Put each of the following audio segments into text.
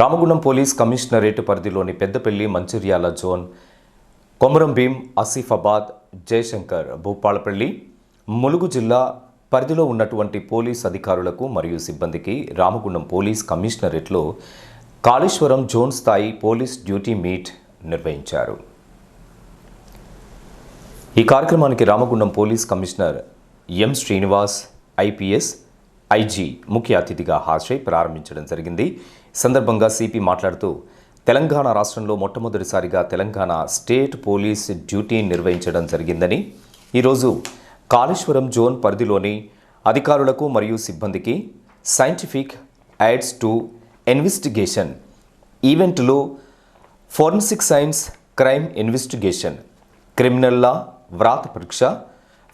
Ramagundam police commissionerate పరిధిలోని Peddapalli Mancherial zone Komaram Bheem Asifabad Jayashankar Bhupalpally Mulugu జిల్లా పరిధిలో ఉన్నటువంటి పోలీస్ అధికారులకు మరియు సిబ్బందికి రామగుండం పోలీస్ కమిషనరేట్లో కాళేశ్వరం జోన్ స్థాయి పోలీస్ డ్యూటీ మీట్ నిర్వహించారు. ఈ కార్యక్రమానికి Ramagundam police commissioner M Srinivas IPS IG ముఖ్య అతిథిగా హాజరై ప్రారంభించడం జరిగింది. సందర్భంగా సిపి మాట్లాడుతూ తెలంగాణ రాష్ట్రంలో మొట్టమొదటిసారిగా తెలంగాణ స్టేట్ పోలీస్ డ్యూటీ నిర్వహించడం జరిగిందని ఈరోజు కాళేశ్వరం జోన్ పరిధిలోని అధికారులకు మరియు సిబ్బందికి సైంటిఫిక్ యాడ్స్ టు ఇన్వెస్టిగేషన్ ఈవెంట్లో forensic science crime investigation criminal law వ్రాత పరీక్ష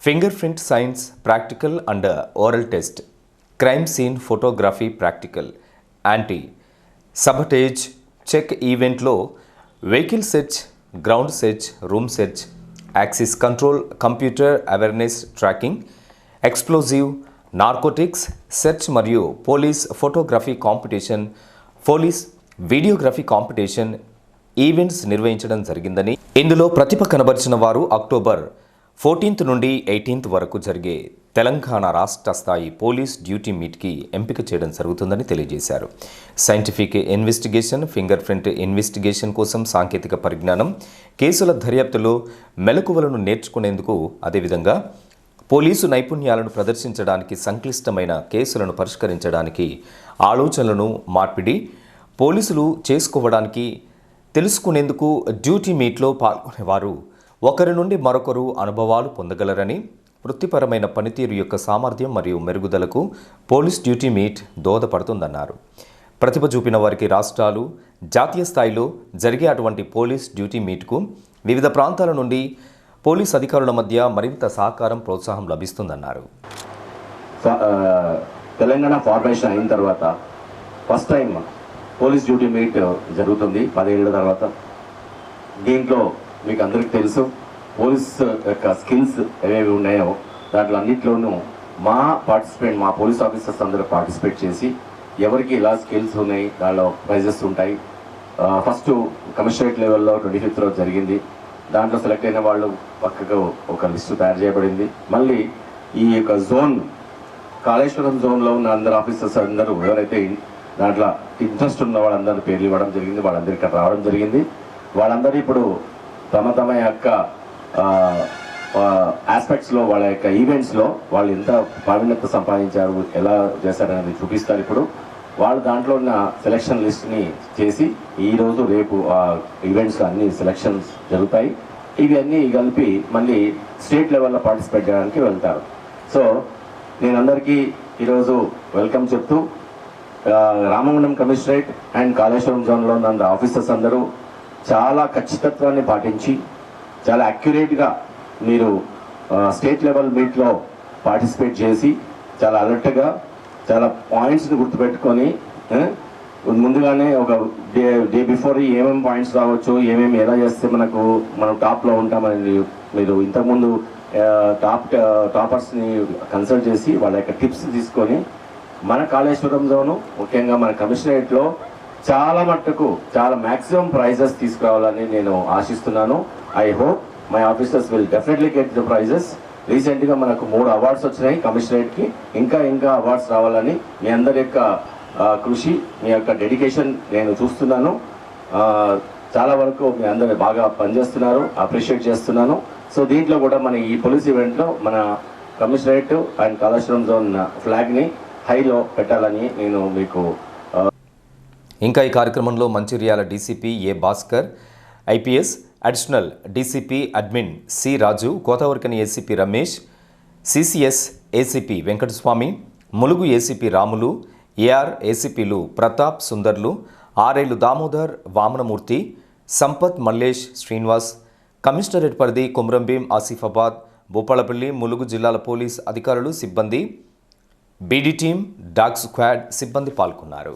finger print science practical and oral test crime scene photography practical anti sabotage check ఈవెంట్లో vehicle search ground search room search access control computer awareness tracking explosive narcotics search మరియు police photography competition police videography competition events నిర్వహించడం జరిగిందని ఇందులో ప్రతిభ కనబరిచిన వారు October fourteenth నుండి eighteenth వరకు జరిగే తెలంగాణ రాష్ట్ర స్థాయి పోలీస్ డ్యూటీ మీట్కి ఎంపిక చేయడం జరుగుతుందని తెలియజేశారు. Scientific investigation finger print investigation కోసం సాంకేతిక పరిజ్ఞానం కేసుల దర్యాప్తులో మెలకువలను నేర్చుకునేందుకు అదేవిధంగా పోలీసు నైపుణ్యాలను ప్రదర్శించడానికి సంక్లిష్టమైన కేసులను పరిష్కరించడానికి ఆలోచనలను మార్పిడి పోలీసులు చేసుకోవడానికి తెలుసుకునేందుకు డ్యూటీ మీట్లో పాల్గొనేవారు. ఒకరి నుండి మరొకరు అనుభవాలు పొందగలరని వృత్తిపరమైన పనితీరు యొక్క సామర్థ్యం మరియు మెరుగుదలకు పోలీస్ డ్యూటీ మీట్ దోహదపడుతుందన్నారు. ప్రతిభ చూపిన వారికి రాష్ట్రాలు జాతీయ స్థాయిలో జరిగే అటువంటి పోలీస్ డ్యూటీ మీట్కు వివిధ ప్రాంతాల నుండి పోలీస్ అధికారుల మధ్య మరింత సహకారం ప్రోత్సాహం లభిస్తుందన్నారు. తెలంగాణ ఫార్మేషన్ అయిన తర్వాత first time police duty meet జరుగుతుంది. పదిహేడు తర్వాత దీంట్లో మీకు అందరికీ తెలుసు పోలీస్ యొక్క స్కిల్స్ ఏవేవి ఉన్నాయో దాంట్లో అన్నింటిలోనూ మా పార్టిసిపేట్ మా పోలీస్ ఆఫీసర్స్ అందరూ పార్టిసిపేట్ చేసి ఎవరికి ఎలా స్కిల్స్ ఉన్నాయి దానిలో ప్రైజెస్ ఉంటాయి. ఫస్ట్ కమిషనరేట్ లెవెల్లో ట్వంటీ ఫిఫ్త్ రోజు జరిగింది. దాంట్లో సెలెక్ట్ అయిన వాళ్ళు పక్కకు ఒక లిస్టు తయారు చేయబడింది. మళ్ళీ ఈ యొక్క జోన్ కాళేశ్వరం జోన్లో ఉన్న అందరు ఆఫీసర్స్ అందరూ ఎవరైతే దాంట్లో ఇంట్రెస్ట్ ఉన్న వాళ్ళందరూ పేర్లు ఇవ్వడం జరిగింది. వాళ్ళందరికీ రావడం జరిగింది. వాళ్ళందరూ ఇప్పుడు తమ తమ యొక్క ఆస్పెక్ట్స్లో వాళ్ళ యొక్క ఈవెంట్స్లో వాళ్ళు ఎంత ప్రావీణ్యత సంపాదించారు ఎలా చేశారనేది చూపిస్తారు ఇప్పుడు. వాళ్ళు దాంట్లో ఉన్న సెలక్షన్ లిస్ట్ని చేసి ఈరోజు రేపు ఆ ఈవెంట్స్ అన్ని సెలక్షన్స్ జరుగుతాయి. ఇవి అన్నీ కలిపి మళ్ళీ స్టేట్ లెవెల్లో పార్టిసిపేట్ చేయడానికి వెళ్తారు. సో నేను అందరికీ ఈరోజు వెల్కమ్ చెప్తూ రామగుండం కమిషనరేట్ అండ్ కాళేశ్వరం జోన్లో ఉన్న ఆఫీసర్స్ అందరూ చాలా ఖచ్చితత్వాన్ని పాటించి చాలా అక్యురేట్గా మీరు స్టేట్ లెవెల్ మీట్లో పార్టిసిపేట్ చేసి చాలా అలర్ట్గా చాలా పాయింట్స్ని గుర్తుపెట్టుకొని ముందుగానే ఒక డే డే బిఫోర్ ఏమేమి పాయింట్స్ రావచ్చు ఏమేమి ఎలా చేస్తే మనకు మనం టాప్లో ఉంటామని మీరు ఇంతకుముందు టాప్ టాపర్స్ని కన్సల్ట్ చేసి వాళ్ళ యొక్క టిప్స్ తీసుకొని మన కాళేశ్వరంలోను ముఖ్యంగా మన కమిషనరేట్లో చాలా మట్టుకు చాలా మ్యాక్సిమం ప్రైజెస్ తీసుకురావాలని నేను ఆశిస్తున్నాను. I hope my officers will definitely get the prizes రీసెంట్గా మనకు మూడు అవార్డ్స్ వచ్చినాయి కమిషనరేట్కి. ఇంకా ఇంకా అవార్డ్స్ రావాలని మీ అందరి యొక్క కృషి మీ యొక్క డెడికేషన్ నేను చూస్తున్నాను. చాలా వరకు మీ అందరు బాగా పనిచేస్తున్నారు అప్రిషియేట్ చేస్తున్నాను. సో దీంట్లో కూడా మన ఈ పోలీస్ ఈవెంట్లో మన కమిషనరేట్ అండ్ కాళేశ్వరం జోన్ ఫ్లాగ్ని హైలో పెట్టాలని నేను మీకు ఇంకా ఈ కార్యక్రమంలో Mancherial DCP A Bhaskar IPS additional DCP admin C Raju కోతవరకని ACP Ramesh CCS ACP Venkataswamy Mulugu ACP Ramulu AR ఏసీపీలు ప్రతాప్ సుందర్లు ఆరేళ్ళు దామోదర్ వామనమూర్తి సంపత్ మల్లేష్ శ్రీనివాస్ కమిషనరేట్ పరిధి కుమ్రంభీం ఆసిఫాబాద్ భూపాలపల్లి ములుగు జిల్లాల పోలీస్ అధికారులు సిబ్బంది బీడీ టీం డాగ్ స్క్వాడ్ సిబ్బంది పాల్గొన్నారు.